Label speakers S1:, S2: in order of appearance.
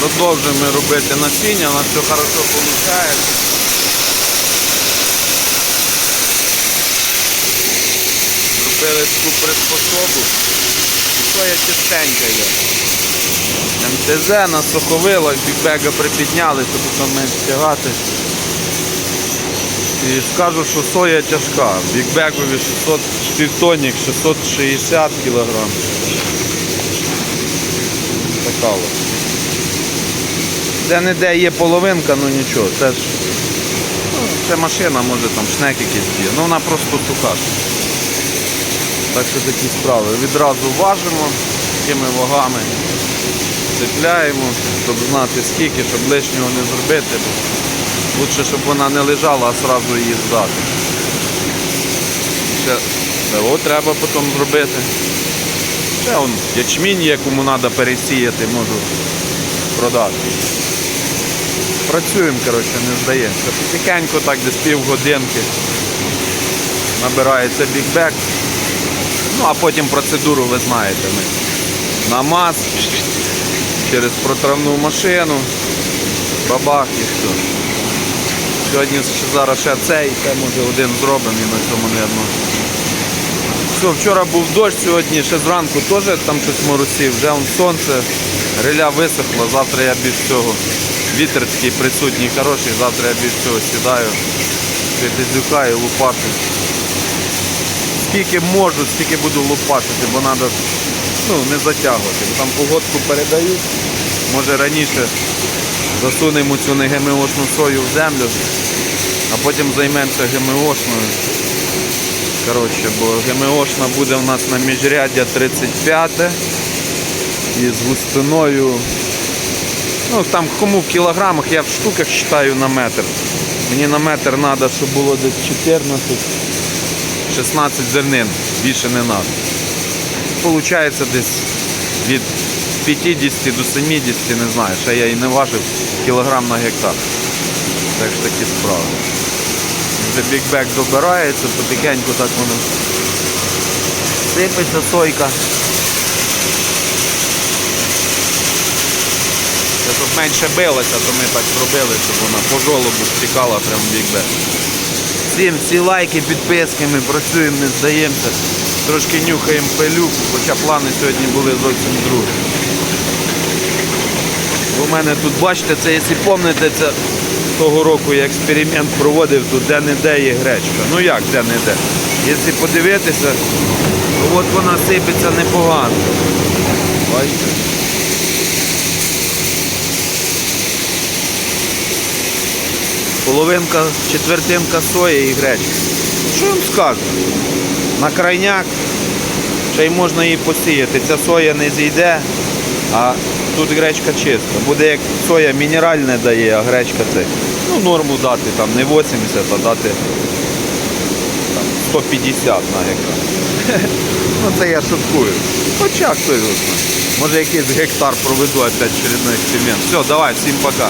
S1: Продовжуємо робити насіння, у нас все хорошо виходить. Зробили таку приспособу. І Соя чистенька є. МТЗ на суховилах, бікбега припідняли, щоб там менше тягати. І скажу, що соя тяжка. Бікбегові 600 півтонік 660 кг. Така от. Де не де є половинка, ну нічого. Це ж ну, це машина, може там шнек якийсь б'є. Ну вона просто суха. Так що такі справи. Відразу важимо такими вагами, цепляємо, щоб знати скільки, щоб лишнього не зробити. Лучше, щоб вона не лежала, а одразу її здати. Ще село треба потім зробити. Ще он ячмінь є, кому треба пересіяти, можу продати. Працюємо, коротше, не здаємося. Потихеньку так десь півгодинки набирається бікбек. Ну а потім процедуру ви знаєте. Ми намаз через протравну машину, бабах і все. Сьогодні зараз ще цей, це може один зробимо і на цьому не одно. Все, вчора був дощ, сьогодні ще зранку теж там щось моросів, вже он сонце, риля висохла, завтра я більш цього. Вітер такий присутній, хороший, завтра я більш цього сідаю, світизюка і лупашу. Скільки можу, скільки буду лупашити, бо треба ну, не затягувати. Там погодку передають. Може раніше засунемо цю не ГМОшну сою в землю, а потім займемося ГМОшною. Коротше, бо ГМОшна буде у нас на міжряддя 35 і з густиною. Ну там кому в кілограмах, я в штуках вважаю на метр. Мені на метр треба, щоб було десь 14. 16 зернин, більше не треба. Получається десь від 50 до 70, не знаю, ще я і не важив кілограм на гектар. Так що такі справи. Вже бікбек добирається, потихеньку так воно сипеться сойка. Щоб менше билося, то ми так зробили, щоб вона по жолобу стікала прямо в бікбек. Всім всі лайки, підписки, ми працюємо, не здаємося. Трошки нюхаємо пилюку, хоча плани сьогодні були зовсім другі. У мене тут, бачите, це, якщо пам'ятаєте, це того року я експеримент проводив, тут де-не-де є гречка. Ну як де-не-де? Якщо подивитися, то от вона сипеться непогано. Бачите? Половинка, четвертинка сої і гречки. Що вам скажу? На крайняк ще й можна її посіяти. Ця соя не зійде, а тут гречка чиста. Буде як соя мінеральне дає, а гречка це. Ну, норму дати там не 80, а дати там, 150 на гектар. Ну це я шуткую. Хоча хто. Може якийсь гектар проведу опять очередной експеримент. Все, давай, всім пока.